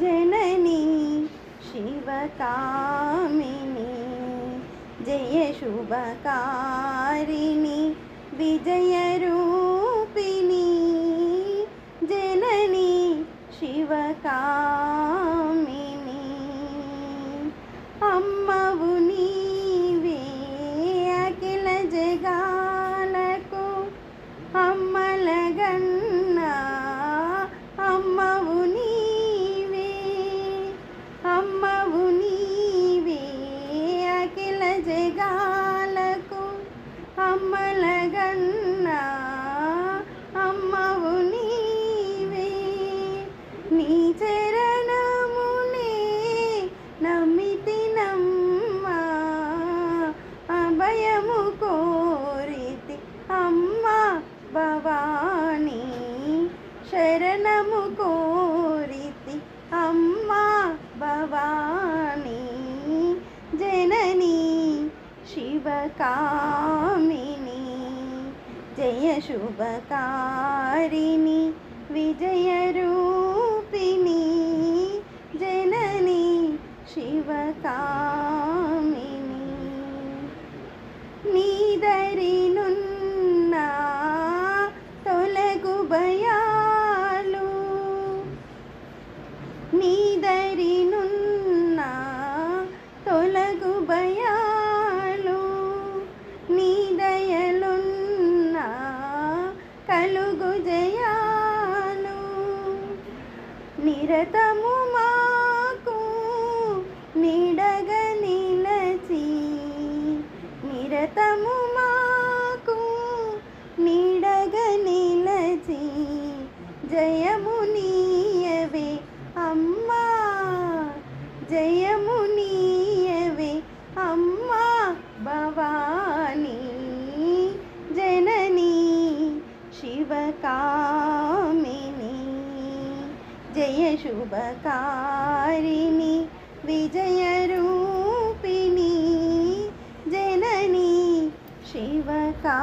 जननी शिवकामिनी जय जयशुभकारिणी विजयरूपिणी जननी शिवका అమ్మలగన్నా అమ్మవు నీవే. నీ చరణమునే నమ్మితి నమ్మా. అభయము కోరితి అమ్మ భవానీ. శరణము కోరితి అమ్మ భవానీ. జననీ శివకామిని जयशुभकारिणि विजयरूपिणि जननी शिवकामिनी। नीदरी కలుగు జయాలు నిరతము మాకు నిడగ నిలచి నిరతము మాకు నిడగ నిలచి జయము जयशुभकारिणि विजयरूपिणी जननी शिवका